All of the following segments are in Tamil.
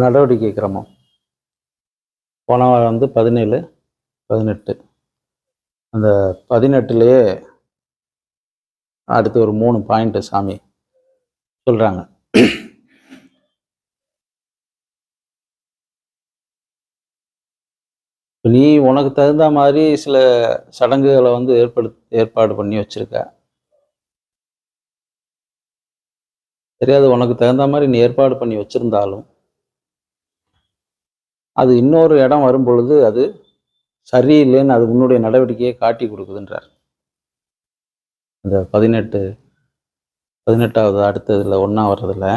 நடவடிக்கை கிரமம். போன வாரம் வந்து பதினேழு பதினெட்டு. அந்த பதினெட்டுலேயே அடுத்து ஒரு மூணு பாயிண்ட்டு சாமி சொல்கிறாங்க நீ உனக்கு தகுந்த மாதிரி சில சடங்குகளை வந்து ஏற்படு ஏற்பாடு பண்ணி வச்சிருக்க. தெரியாது உனக்கு தகுந்த மாதிரி நீ ஏற்பாடு பண்ணி வச்சுருந்தாலும் அது இன்னொரு இடம் வரும் பொழுது அது சரியில்லைன்னு அது உன்னுடைய நடவடிக்கையை காட்டி கொடுக்குதுன்றார். இந்த பதினெட்டு பதினெட்டாவது அடுத்ததில் ஒன்றா வர்றதில்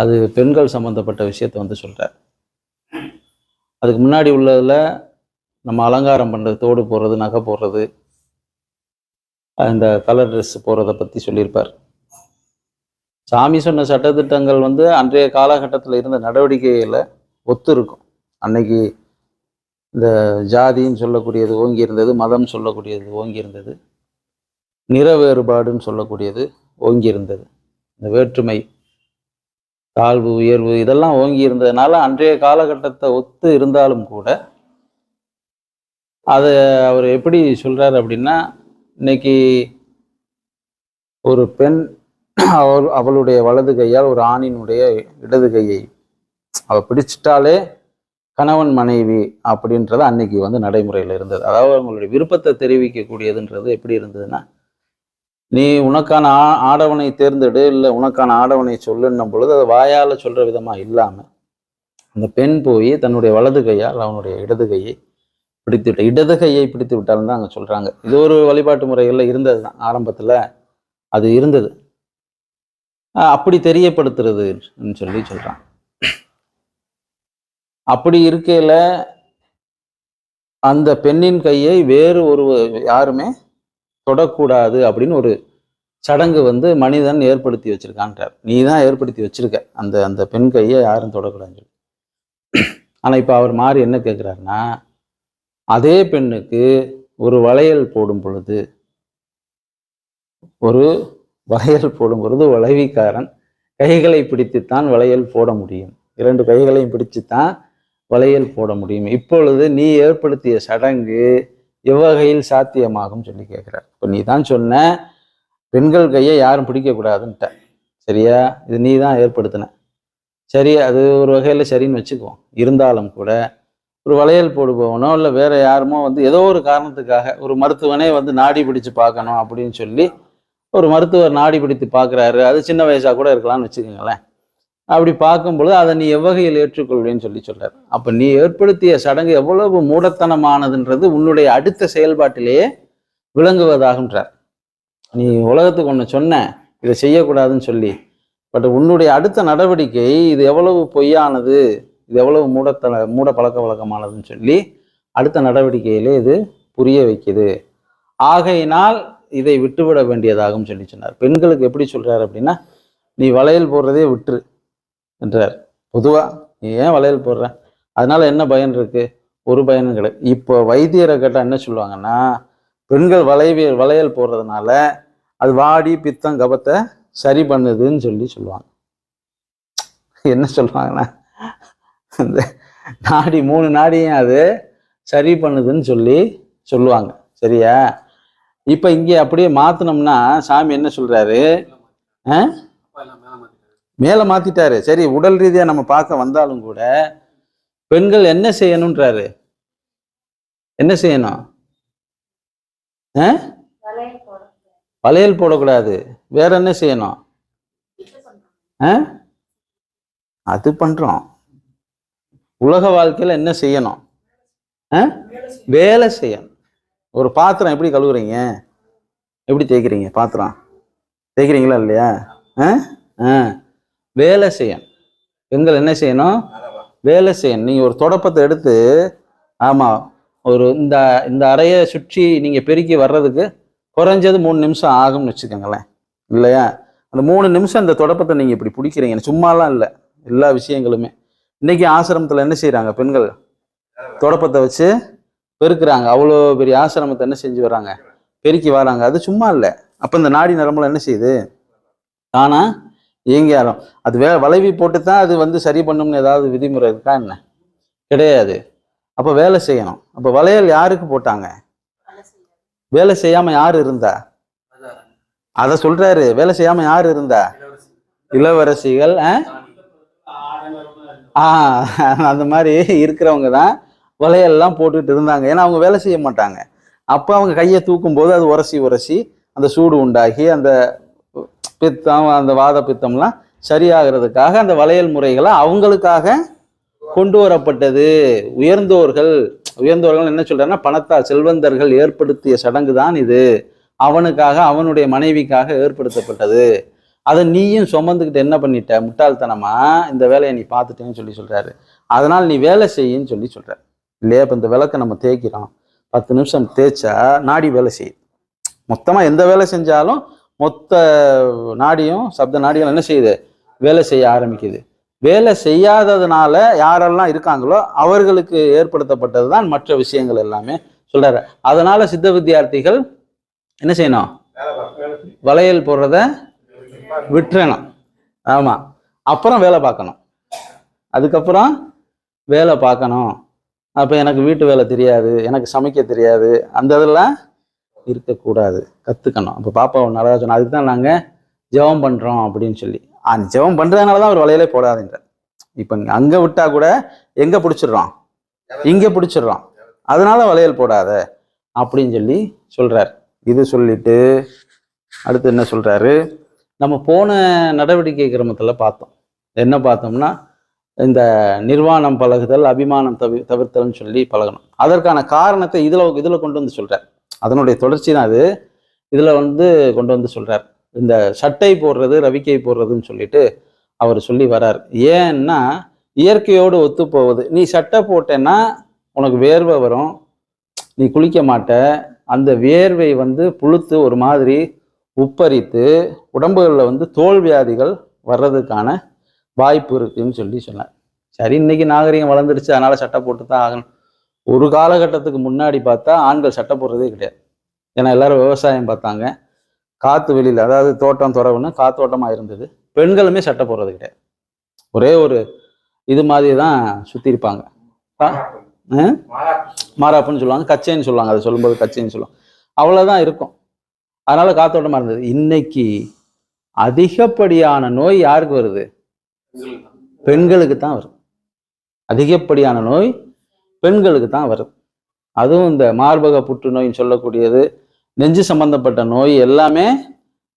அது பெண்கள் சம்பந்தப்பட்ட விஷயத்தை வந்து சொல்கிறார் அதுக்கு முன்னாடி உள்ளதில் நம்ம அலங்காரம் பண்ணுறது தோடு போடுறது நகை போடுறது இந்த கலர் ட்ரெஸ் போடுறதை பற்றி சொல்லியிருப்பார். சாமி சொன்ன சட்டத்திட்டங்கள் வந்து அன்றைய காலகட்டத்தில் இருந்த நடவடிக்கையில் ஒத்து இருக்கும் அன்னைக்கு இந்த ஜாதின்னு சொல்லக்கூடியது ஓங்கி இருந்தது மதம் சொல்லக்கூடியது ஓங்கி இருந்தது நிற வேறுபாடுன்னு சொல்லக்கூடியது ஓங்கி இருந்தது இந்த வேற்றுமை தாழ்வு உயர்வு இதெல்லாம் ஓங்கி இருந்ததுனால அன்றைய காலகட்டத்தை ஒத்து இருந்தாலும் கூட அதை அவர் எப்படி சொல்கிறார் அப்படின்னா இன்னைக்கு ஒரு பெண் அவள் அவளுடைய வலது கையால் ஒரு ஆணினுடைய இடது கையை அவள் பிடிச்சிட்டாலே கணவன் மனைவி அப்படின்றது அன்னைக்கு வந்து நடைமுறையில் இருந்தது. அதாவது அவங்களுடைய விருப்பத்தை தெரிவிக்கக்கூடியதுன்றது எப்படி இருந்ததுன்னா நீ உனக்கான ஆ ஆடவனை தேர்ந்தெடு இல்லை உனக்கான ஆடவனை சொல்லுன்னும் பொழுது அதை வாயால் சொல்கிற விதமாக இல்லாமல் அந்த பெண் போய் தன்னுடைய வலது கையால் அவனுடைய இடது கையை பிடித்து விட்ட இடது கையை பிடித்து விட்டாலும் தான் அங்கே சொல்கிறாங்க இது ஒரு வழிபாட்டு முறைகளில் இருந்தது தான் ஆரம்பத்தில் அது இருந்தது. அப்படி தெரியப்படுத்துறதுன்னு சொல்லி சொல்கிறான் அப்படி இருக்கையில் அந்த பெண்ணின் கையை வேறு ஒரு யாருமே தொடக்கூடாது அப்படின்னு ஒரு சடங்கு வந்து மனிதன் ஏற்படுத்தி வச்சிருக்கான்றார். நீ தான் ஏற்படுத்தி வச்சிருக்க. அந்த அந்த பெண் கையை யாரும் தொடக்கூடாதுன்னு சொல்லி. ஆனால் இப்போ அவர் மாறி என்ன கேட்குறாருன்னா அதே பெண்ணுக்கு ஒரு வளையல் போடும் பொழுது ஒரு வளையல் போடும் பொழுது வளைவிக்காரன் கைகளை பிடித்துத்தான் வளையல் போட முடியும். இரண்டு கைகளையும் பிடிச்சுத்தான் வளையல் போட முடியும். இப்பொழுது நீ ஏற்படுத்திய சடங்கு எவ்வகையில் சாத்தியமாகும் சொல்லி கேட்குறார். இப்போ நீ தான் சொன்ன பெண்கள் கையை யாரும் பிடிக்கக்கூடாதுன்ட்ட. சரியா? இது நீ தான் ஏற்படுத்தின. சரி அது ஒரு வகையில் சரின்னு வச்சுக்குவோம். இருந்தாலும் கூட ஒரு வளையல் போடுபவனோ இல்லை வேற யாருமோ வந்து ஏதோ ஒரு காரணத்துக்காக ஒரு மருத்துவனே வந்து நாடி பிடிச்சு பார்க்கணும் அப்படின்னு சொல்லி ஒரு மருத்துவர் நாடி பிடித்து பார்க்குறாரு. அது சின்ன வயசாக கூட இருக்கலாம்னு வச்சுக்கோங்களேன். அப்படி பார்க்கும் பொழுது அதை நீ எவ்வகையில் ஏற்றுக்கொள்வேன்னு சொல்லி சொல்றாரு. அப்போ நீ ஏற்படுத்திய சடங்கு எவ்வளவு மூடத்தனமானதுன்றது உன்னுடைய அடுத்த செயல்பாட்டிலேயே விளங்குவதாகன்றார் நீ உலகத்துக்கு ஒன்று சொன்ன இதை செய்யக்கூடாதுன்னு சொல்லி. பட் உன்னுடைய அடுத்த நடவடிக்கை இது எவ்வளவு பொய்யானது இது எவ்வளவு மூடத்தன மூட பழக்க வழக்கமானதுன்னு சொல்லி அடுத்த நடவடிக்கையிலே இது புரிய வைக்குது. ஆகையினால் இதை விட்டுவிட வேண்டியதாகும் சொல்லி சொன்னார். பெண்களுக்கு எப்படி சொல்கிறார் அப்படின்னா நீ வளையல் போடுறதே விட்டுரு என்றார். பொதுவாக நீ ஏன் வளையல் போடுற? அதனால் என்ன பயன் இருக்குது ஒரு பயனும் கிடையாது இப்போ வைத்தியரை கேட்டால் என்ன சொல்லுவாங்கன்னா பெண்கள் வளைவிய வளையல் போடுறதுனால அது வாடி பித்தம் கபத்தை சரி பண்ணுதுன்னு சொல்லி சொல்லுவாங்க. என்ன சொல்லுவாங்கன்னா இந்த நாடி மூணு நாடியும் அது சரி பண்ணுதுன்னு சொல்லி சொல்லுவாங்க. சரியா? இப்போ இங்கே அப்படியே மாத்தினோம்னா சாமி என்ன சொல்றாரு? ஆ? மேலே மாத்திட்டாரு. சரி உடல் ரீதியாக நம்ம பார்க்க வந்தாலும் கூட பெண்கள் என்ன செய்யணுன்றாரு என்ன செய்யணும்? ஆ? வளையல் போடக்கூடாது. வேற என்ன செய்யணும்? ஆ? அது பண்றோம். உலக வாழ்க்கையில என்ன செய்யணும்? ஆ? வேலை செய்யணும். ஒரு பாத்திரம் எப்படி கழுவுறீங்க? எப்படி தேய்க்கிறீங்க? பாத்திரம். தேய்க்கிறீங்களா இல்லையா? ஆ? ஆ. வேலை செய்யணும். பெண்கள் என்ன செய்யணும்? வேலை செய்யணும். நீங்கள் ஒரு தொடப்பத்தை எடுத்து ஆமாம் ஒரு இந்த இந்த அறையை சுற்றி நீங்கள் பெருக்கி வர்றதுக்கு குறைஞ்சது மூணு நிமிஷம் ஆகும்னு வச்சுக்கோங்களேன். இல்லையா? அந்த மூணு நிமிஷம் இந்த தொடப்பத்தை நீங்கள் இப்படி பிடிக்கிறீங்க. சும்மாலாம் இல்லை. எல்லா விஷயங்களுமே. இன்னைக்கு ஆசிரமத்தில் என்ன செய்கிறாங்க பெண்கள்? தொடப்பத்தை வச்சு பெருக்குறாங்க. அவ்வளோ பெரிய ஆசிரமத்தை என்ன செஞ்சு வராங்க பெருக்கி வராங்க. அது சும்மா இல்லை. அப்போ இந்த நாடி நரம்புல என்ன செய்யுது? தானா? இயங்கியாரம். அது வே வளைவி போட்டு தான் அது வந்து சரி பண்ணும்னு ஏதாவது விதிமுறை இருக்கா என்ன? கிடையாது. அப்போ வேலை செய்யணும். அப்போ வளையல் யாருக்கு போட்டாங்க? வேலை செய்யாம யார் இருந்தா? அத சொல்றாரு. வேலை செய்யாம யார் இருந்தா? இளவரசிகள் ஆ? ஆ அந்த மாதிரி இருக்கிறவங்க தான் வளையல்லாம் போட்டுட்டு இருந்தாங்க. ஏன்னா அவங்க வேலை செய்ய மாட்டாங்க. அப்போ அவங்க கையை தூக்கும் போது அது உரசி உரசி அந்த சூடு உண்டாகி அந்த பித்தம் அந்த வாத பித்தம்லாம் சரியாகிறதுக்காக அந்த வளையல் முறைகளை அவங்களுக்காக கொண்டு வரப்பட்டது. உயர்ந்தோர்கள் உயர்ந்தோர்கள் என்ன சொல்றாங்கன்னா பணத்தால் செல்வந்தர்கள் ஏற்படுத்திய சடங்கு தான் இது. அவனுக்காக அவனுடைய மனைவிக்காக ஏற்படுத்தப்பட்டது. அதை நீயும் சுமந்துக்கிட்டு என்ன பண்ணிட்ட? முட்டாள்தனமா? இந்த வேலையை நீ பார்த்துட்டேன்னு சொல்லி சொல்றாரு. அதனால் நீ வேலை செய்யின்னு சொல்லி சொல்ற இல்லையா? இப்போ இந்த விளக்கை நம்ம தேய்க்கிறோம். பத்து நிமிஷம் தேய்ச்சா நாடி வேலை செய்யுது. மொத்தமாக எந்த வேலை செஞ்சாலும் மொத்த நாடியும் சப்த நாடியும் என்ன செய்யுது? வேலை செய்ய ஆரம்பிக்குது. வேலை செய்யாததுனால யாரெல்லாம் இருக்காங்களோ அவர்களுக்கு ஏற்படுத்தப்பட்டது தான் மற்ற விஷயங்கள் எல்லாமே சொல்றாரு. அதனால சித்த வித்தியார்த்திகள் என்ன செய்யணும்? வளையல் போடுறத விட்டுறணும். ஆமா. அப்புறம் வேலை பார்க்கணும். அதுக்கப்புறம் வேலை பார்க்கணும். அப்போ எனக்கு வீட்டு வேலை தெரியாது எனக்கு சமைக்க தெரியாது அந்த இதெல்லாம் இருக்கக்கூடாது. கற்றுக்கணும் அப்போ பாப்பா ஒன்று சொன்னோம் அதுக்கு தான் நாங்கள் ஜெபம் பண்ணுறோம் அப்படின்னு சொல்லி. அந்த ஜெபம் பண்ணுறதுனால தான் ஒரு வலையிலே போடாதுன்ற இப்போ அங்கே விட்டா கூட எங்கே பிடிச்சிடுறோம்? இங்கே பிடிச்சிடுறோம். அதனால வளையல் போடாத அப்படின்னு சொல்லி சொல்கிறார் இது சொல்லிட்டு அடுத்து என்ன சொல்கிறாரு நம்ம போன நடவடிக்கை கிரமத்தில் பார்த்தோம். என்ன பார்த்தோம்னா இந்த நிர்வாணம் பழகுதல் அபிமானம் தவி தவிர்த்தல்னு சொல்லி பழகணும். அதற்கான காரணத்தை இதில் இதில் கொண்டு வந்து சொல்கிறார் அதனுடைய தொடர்ச்சி தான் அது. இதில் வந்து கொண்டு வந்து சொல்கிறார் இந்த சட்டை போடுறது ரவிக்கை போடுறதுன்னு சொல்லிட்டு அவர் சொல்லி வரார். ஏன்னா இயற்கையோடு ஒத்து போவது நீ சட்டை போட்டேன்னா உனக்கு வேர்வை வரும். நீ குளிக்க மாட்ட. அந்த வேர்வை வந்து புழுத்து ஒரு மாதிரி உப்பரித்து உடம்புகளில் வந்து தோல் வியாதிகள் வர்றதுக்கான வாய்ப்பு இருக்குன்னு சொல்லி சொன்னார். சரி இன்னைக்கு நாகரிகம் வளர்ந்துருச்சு அதனால சட்டை போட்டு தான் ஆகணும். ஒரு காலகட்டத்துக்கு முன்னாடி பார்த்தா ஆண்கள் சட்டை போடுறதே கிடையாது. ஏன்னா எல்லாரும் விவசாயம் பார்த்தாங்க. காத்து வெளியில் அதாவது தோட்டம் துறவுன்னு காத்தோட்டமாக இருந்தது. பெண்களுமே சட்டை போடுறது கிடையாது. ஒரே ஒரு இது மாதிரி தான் சுற்றி இருப்பாங்க. ஆ? மாறாப்புன்னு சொல்லுவாங்க கச்சைன்னு சொல்லுவாங்க அதை சொல்லும்போது கச்சைன்னு சொல்லுவாங்க. அவ்வளோதான் இருக்கும். அதனால காத்தோட்டமாக இருந்தது. இன்னைக்கு அதிகப்படியான நோய் யாருக்கு வருது? பெண்களுக்கு தான் வரும். அதிகப்படியான நோய் பெண்களுக்கு தான் வருது அதுவும் இந்த மார்பக புற்றுநோய்ன்னு சொல்லக்கூடியது நெஞ்சு சம்பந்தப்பட்ட நோய் எல்லாமே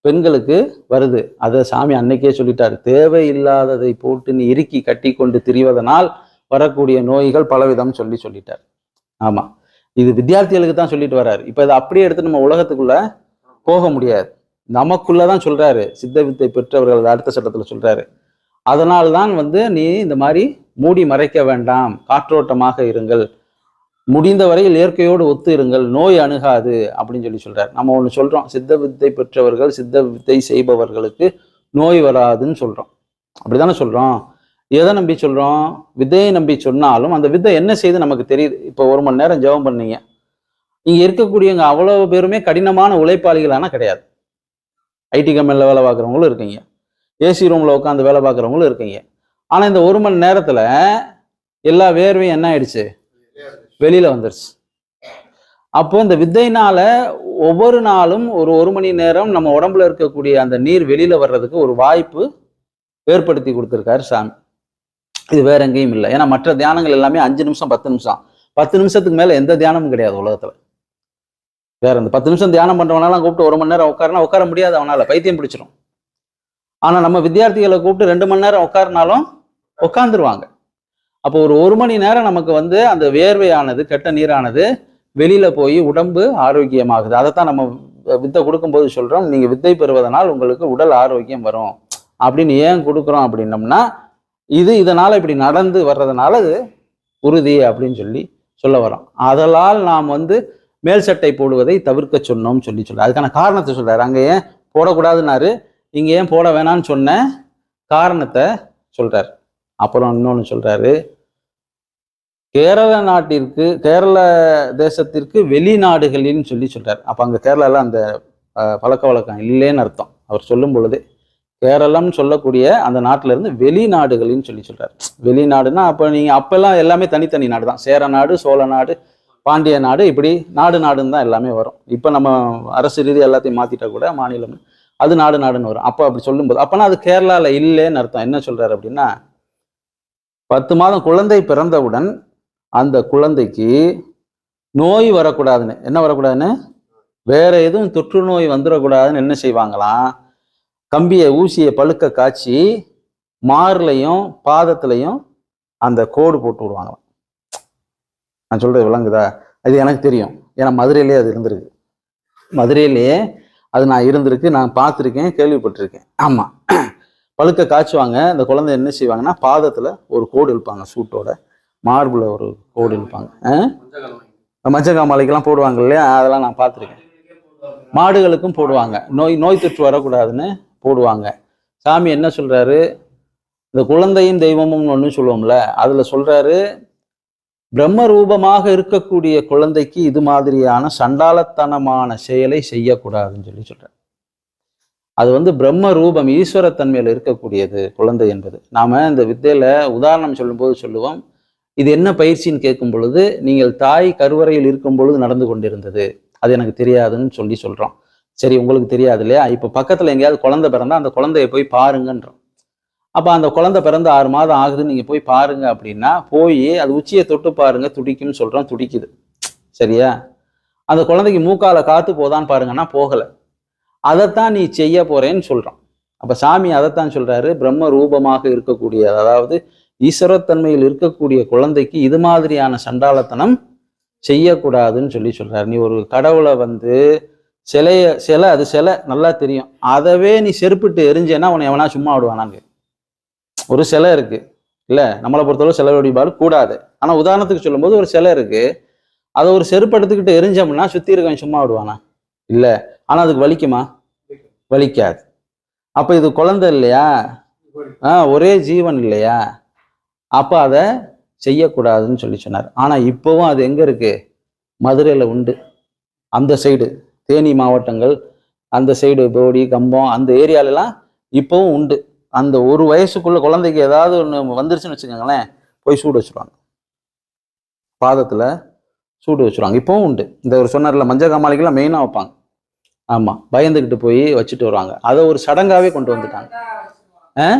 பெண்களுக்கு வருது. அதை சாமி அன்னைக்கே சொல்லிட்டாரு. தேவையில்லாததை போட்டு நீ இறுக்கி கட்டி கொண்டு திரிவதனால் வரக்கூடிய நோய்கள் பலவிதம் சொல்லி சொல்லிட்டார். ஆமா. இது வித்தியார்த்திகளுக்கு தான் சொல்லிட்டு வர்றாரு இப்போ இதை அப்படியே எடுத்து நம்ம உலகத்துக்குள்ள போக முடியாது. நமக்குள்ளதான் சொல்றாரு. சித்த வித்தை பெற்றவர்கள் அடுத்த சட்டத்துல சொல்றாரு. அதனால்தான் வந்து நீ இந்த மாதிரி மூடி மறைக்க வேண்டாம். காற்றோட்டமாக இருங்கள். முடிந்த வரையில் இயற்கையோடு ஒத்து இருங்கள். நோய் அணுகாது அப்படின்னு சொல்லி சொல்கிறார் நம்ம ஒன்று சொல்றோம். சித்த வித்தை பெற்றவர்கள் சித்த வித்தை செய்பவர்களுக்கு நோய் வராதுன்னு சொல்றோம். அப்படிதானே சொல்றோம்? எதை நம்பி சொல்றோம்? வித்தையை நம்பி சொன்னாலும் அந்த வித்தை என்ன செய்து நமக்கு தெரியுது? இப்போ ஒரு மணி நேரம் ஜெபம் பண்ணீங்க. இங்க இருக்கக்கூடியவங்க அவ்வளவு பேருமே கடினமான உழைப்பாளிகளான கிடையாது. ஐடி கம்பெனியில் வேலை பார்க்குறவங்களும் இருக்கீங்க. ஏசி ரூமில் உட்காந்து வேலை பார்க்குறவங்களும் இருக்கீங்க. ஆனால் இந்த ஒரு மணி நேரத்தில் எல்லா வேர்வையும் என்ன ஆயிடுச்சு? வெளியில் வந்துருச்சு. அப்போ இந்த வித்தையினால ஒவ்வொரு நாளும் ஒரு ஒரு மணி நேரம் நம்ம உடம்புல இருக்கக்கூடிய அந்த நீர் வெளியில் வர்றதுக்கு ஒரு வாய்ப்பு ஏற்படுத்தி கொடுத்துருக்காரு சாமி. இது வேற எங்கேயும் இல்லை. ஏன்னா மற்ற தியானங்கள் எல்லாமே அஞ்சு நிமிஷம் பத்து நிமிஷம். பத்து நிமிஷத்துக்கு மேலே எந்த தியானமும் கிடையாது உலகத்தில். வேற இந்த பத்து நிமிஷம் தியானம் பண்ணுறவனால கூப்பிட்டு ஒரு மணி நேரம் உட்காரனா உட்கார முடியாது அவனால். பைத்தியம் பிடிச்சிரும். ஆனா நம்ம வித்தியார்த்திகளை கூப்பிட்டு ரெண்டு மணி நேரம் உட்காருனாலும் உட்காந்துருவாங்க அப்போ ஒரு ஒரு மணி நேரம் நமக்கு வந்து அந்த வேர்வையானது கெட்ட நீரானது வெளியில போய் உடம்பு ஆரோக்கியமாகுது. அதைத்தான் நம்ம வித்தை கொடுக்கும்போது சொல்றோம். நீங்க வித்தை பெறுவதனால் உங்களுக்கு உடல் ஆரோக்கியம் வரும். அப்படின்னு ஏன் கொடுக்குறோம் அப்படின்னம்னா இது இதனால இப்படி நடந்து வர்றதுனால அது உறுதி அப்படின்னு சொல்லி சொல்ல வரோம் அதனால் நாம் வந்து மேல் சட்டை போடுவதை தவிர்க்க சொன்னோம் சொல்லி சொல்ல அதுக்கான காரணத்தை சொல்றாரு. அங்கே ஏன் போடக்கூடாதுன்னாரு. இங்கே ஏன் போட வேணாம்னு சொன்ன காரணத்தை சொல்கிறார் அப்புறம் இன்னொன்று சொல்கிறாரு கேரள நாட்டிற்கு கேரள தேசத்திற்கு வெளிநாடுகளின்னு சொல்லி சொல்கிறார் அப்போ அங்கே கேரளாவில் அந்த பழக்க வழக்கம் இல்லைன்னு அர்த்தம். அவர் சொல்லும் பொழுது கேரளம்னு சொல்லக்கூடிய அந்த நாட்டுல இருந்து வெளிநாடுகள்னு சொல்லி சொல்றாரு. வெளிநாடுனா அப்போ நீங்க அப்பெல்லாம் எல்லாமே தனித்தனி நாடு தான். சேர நாடு சோழ நாடு பாண்டிய நாடு இப்படி நாடு நாடுன்னு தான் எல்லாமே வரும். இப்போ நம்ம அரசு ரீதி எல்லாத்தையும் மாத்திட்டா கூட மாநிலம் அது நாடு நாடுன்னு வரும். அப்போ அப்படி சொல்லும்போது அப்போனா அது கேரளாவில் இல்லைன்னு அர்த்தம். என்ன சொல்கிறாரு அப்படின்னா பத்து மாதம் குழந்தை பிறந்தவுடன் அந்த குழந்தைக்கு நோய் வரக்கூடாதுன்னு. என்ன வரக்கூடாதுன்னு? வேற எதுவும் தொற்று நோய் வந்துடக்கூடாதுன்னு என்ன செய்வாங்களாம்? கம்பியை ஊசியை பழுக்க காய்ச்சி மார்லையும் பாதத்துலையும் அந்த கோடு போட்டு விடுவாங்களாம். நான் சொல்றது விளங்குதா? அது எனக்கு தெரியும். ஏன்னா மதுரையிலே அது இருந்திருக்கு. மதுரையிலேயே அது நான் இருந்திருக்கு நான் பார்த்துருக்கேன் கேள்விப்பட்டிருக்கேன். ஆமாம் பழுக்க காய்ச்சுவாங்க அந்த குழந்தை என்ன செய்வாங்கன்னா பாதத்தில் ஒரு கோடு இழுப்பாங்க சூட்டோட. மார்பில் ஒரு கோடு இழுப்பாங்க. ஆ? போடுவாங்க இல்லையா? அதெல்லாம் நான் பார்த்துருக்கேன். மாடுகளுக்கும் போடுவாங்க. நோய் நோய் தொற்று வரக்கூடாதுன்னு போடுவாங்க. சாமி என்ன சொல்கிறாரு இந்த குழந்தையும் தெய்வமும் ஒன்று சொல்லுவோம்ல அதில் சொல்கிறாரு பிரம்ம ரூபமாக இருக்கக்கூடிய குழந்தைக்கு இது மாதிரியான சண்டாளத்தனமான செயலை செய்யக்கூடாதுன்னு சொல்லி சொல்கிறார் அது வந்து பிரம்ம ரூபம் ஈஸ்வரத்தன்மையில் இருக்கக்கூடியது குழந்தை என்பது. நாம் இந்த வித்தையில் உதாரணம் சொல்லும்போது சொல்லுவோம் இது என்ன பயிற்சின்னு கேட்கும் பொழுது நீங்கள் தாய் கருவறையில் இருக்கும் பொழுது நடந்து கொண்டிருந்தது. அது எனக்கு தெரியாதுன்னு சொல்லி சொல்கிறோம் சரி உங்களுக்கு தெரியாது இல்லையா? இப்போ பக்கத்தில் எங்கேயாவது குழந்தை பிறந்தால் அந்த குழந்தைய போய் பாருங்கன்றோம். அப்போ அந்த குழந்தை பிறந்து ஆறு மாதம் ஆகுதுன்னு நீங்கள் போய் பாருங்க அப்படின்னா போய் அது உச்சியை தொட்டு பாருங்கள் துடிக்கும்னு சொல்கிறோம் துடிக்குது. சரியா? அந்த குழந்தைக்கு மூக்கால காத்து போதான்னு பாருங்கன்னா போகலை. அதைத்தான் நீ செய்ய போறேன்னு சொல்றான். அப்ப சாமி அதைத்தான் சொல்றாரு பிரம்ம ரூபமாக இருக்கக்கூடிய அதாவது ஈஸ்வரத்தன்மையில் இருக்கக்கூடிய குழந்தைக்கு இது மாதிரியான சண்டாளத்தனம் செய்யக்கூடாதுன்னு சொல்லி சொல்றாரு. நீ ஒரு கடவுளை வந்து சிலைய சிலை அது சிலை நல்லா தெரியும். அதவே நீ செருப்பிட்டு எரிஞ்சேன்னா உன்னை எவனா சும்மா விடுவானாங்க ஒரு சிலை இருக்குது இல்லை நம்மளை பொறுத்தளவு சிலை வழிபாடு கூடாது. ஆனால் உதாரணத்துக்கு சொல்லும்போது ஒரு சிலை இருக்குது அதை ஒரு செருப்பு எடுத்துக்கிட்டு எரிஞ்சோம்னா சுற்றி இருக்கவன் சும்மா விடுவானா? இல்லை. ஆனால் அதுக்கு வலிக்குமா? வலிக்காது. அப்போ இது குழந்தை இல்லையா? ஆ ஒரே ஜீவன் இல்லையா? அப்போ அதை செய்யக்கூடாதுன்னு சொல்லி சொன்னார். ஆனால் இப்போவும் அது எங்கே இருக்குது மதுரையில் உண்டு. அந்த சைடு தேனி மாவட்டங்கள் அந்த சைடு போடி கம்பம் அந்த ஏரியாலெலாம் இப்போவும் உண்டு. அந்த ஒரு வயசுக்குள்ள குழந்தைக்கு ஏதாவது ஒன்று வந்துருச்சுன்னு வச்சுக்கோங்களேன் போய் சூடு வச்சுருவாங்க. பாதத்தில் சூடு வச்சுருவாங்க. இப்போவும் உண்டு. இந்த ஒரு சொன்னார்ல மஞ்சள் காமாலைக்கெல்லாம் மெயினாக வைப்பாங்க. ஆமாம் பயந்துக்கிட்டு போய் வச்சுட்டு வருவாங்க. அதை ஒரு சடங்காகவே கொண்டு வந்துட்டாங்க. ஆ?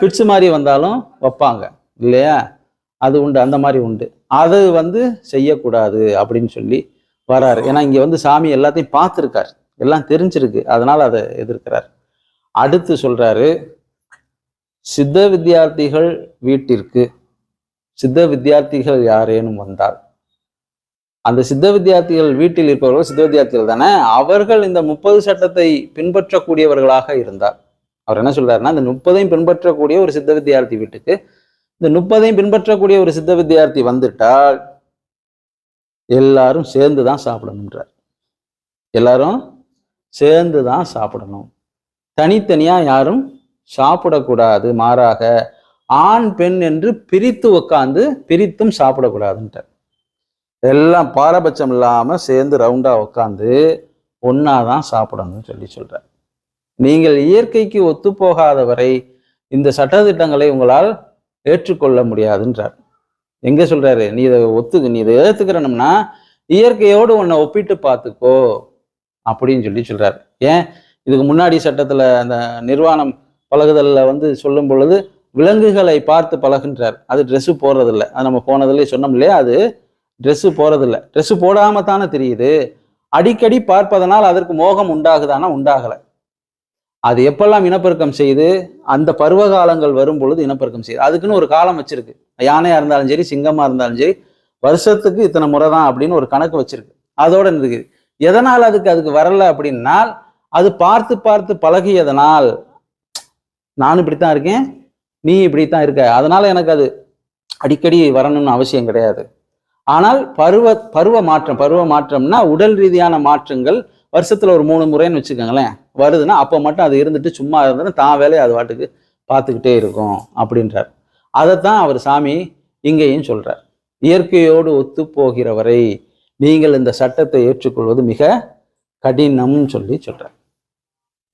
பிட்ஸ் மாதிரி வந்தாலும் வைப்பாங்க. இல்லையா? அது உண்டு அந்த மாதிரி உண்டு. அது வந்து செய்யக்கூடாது அப்படின்னு சொல்லி வராரு. ஏன்னா இங்கே வந்து சாமி எல்லாத்தையும் பார்த்துருக்காரு. எல்லாம் தெரிஞ்சிருக்கு. அதனால் அதை எதிர்க்கிறார். அடுத்து சொல்கிறாரு சித்த வித்தியார்த்திகள் வீட்டிற்கு சித்த வித்தியார்த்திகள் யாரேனும் வந்தால் அந்த சித்த வித்தியார்த்திகள் வீட்டில் இருப்பவர்கள் சித்த வித்தியார்த்திகள் தானே அவர்கள் இந்த முப்பது சட்டத்தை பின்பற்றக்கூடியவர்களாக இருந்தார் அவர் என்ன சொல்றாருன்னா இந்த முப்பதையும் பின்பற்றக்கூடிய ஒரு சித்த வித்தியார்த்தி வீட்டுக்கு இந்த முப்பதையும் பின்பற்றக்கூடிய ஒரு சித்த வித்தியார்த்தி வந்துட்டால் எல்லாரும் சேர்ந்து தான் சாப்பிடணுன்றார் எல்லாரும் சேர்ந்து தான் சாப்பிடணும். தனித்தனியாக யாரும் சாப்பிடக்கூடாது மாறாக ஆண் பெண் என்று பிரித்து உட்காந்து பிரித்தும் சாப்பிடக்கூடாதுன்ட்டார். எல்லாம் பாரபட்சம் இல்லாமல் சேர்ந்து ரவுண்டாக உட்காந்து ஒன்னாதான் சாப்பிடணும்னு சொல்லி சொல்கிறார் நீங்கள் இயற்கைக்கு ஒத்துப்போகாத வரை இந்த சட்டதிட்டங்களை உங்களால் ஏற்றுக்கொள்ள முடியாதுன்றார். எங்கே சொல்கிறாரு நீ இதை ஒத்துக்கு நீ இதை ஏற்றுக்கிறனும்னா இயற்கையோடு உன்னை ஒப்பிட்டு பார்த்துக்கோ அப்படின்னு சொல்லி சொல்கிறார் ஏன்? இதுக்கு முன்னாடி சட்டத்தில் அந்த நிர்வாணம் பழகுதலில் வந்து சொல்லும் பொழுது விலங்குகளை பார்த்து பழகுன்றார். அது ட்ரெஸ்ஸு போடுறதில்ல. அது நம்ம போனதுலேயே சொன்னோம் இல்லையா? அது ட்ரெஸ்ஸு போகிறதில்ல ட்ரெஸ்ஸு போடாமல் தானே தெரியுது. அடிக்கடி பார்ப்பதனால் அதற்கு மோகம் உண்டாகுதானா உண்டாகலை. அது எப்பெல்லாம் இனப்பெருக்கம் செய்து அந்த பருவ காலங்கள் வரும் பொழுது இனப்பெருக்கம் செய்யுது. அதுக்குன்னு ஒரு காலம் வச்சிருக்கு. யானையாக இருந்தாலும் சரி சிங்கமாக இருந்தாலும் சரி வருஷத்துக்கு இத்தனை முறை தான் அப்படின்னு ஒரு கணக்கு வச்சிருக்கு. அதோட இருக்குது எதனால் அதுக்கு அதுக்கு வரல அப்படின்னால் அது பார்த்து பார்த்து பழகியதனால் நானும் இப்படித்தான் இருக்கேன் நீ இப்படித்தான் இருக்க. அதனால எனக்கு அது அடிக்கடி வரணும்னு அவசியம் கிடையாது. ஆனால் பருவ பருவ மாற்றம் பருவ மாற்றம்னா உடல் ரீதியான மாற்றங்கள் வருஷத்துல ஒரு மூணு முறைன்னு வச்சுக்கோங்களேன். வருதுன்னா அப்போ மட்டும் அது இருந்துட்டு சும்மா இருந்ததுன்னா தான் வேலையை அது வாட்டுக்கு பார்த்துக்கிட்டே இருக்கும் அப்படின்றார். அதைத்தான் அவர் சாமி இங்கேயும் சொல்றார். இயற்கையோடு ஒத்து போகிறவரை நீங்கள் இந்த சட்டத்தை ஏற்றுக்கொள்வது மிக கடினம்னு சொல்லி சொல்றார்.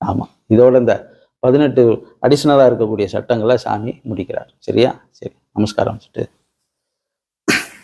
ஆமா இதோட இந்த பதினெட்டு அடிஷ்னலாக இருக்கக்கூடிய சட்டங்களை சாமி முடிக்கிறார். சரியா? சரி. நமஸ்காரம் சொல்லிட்டு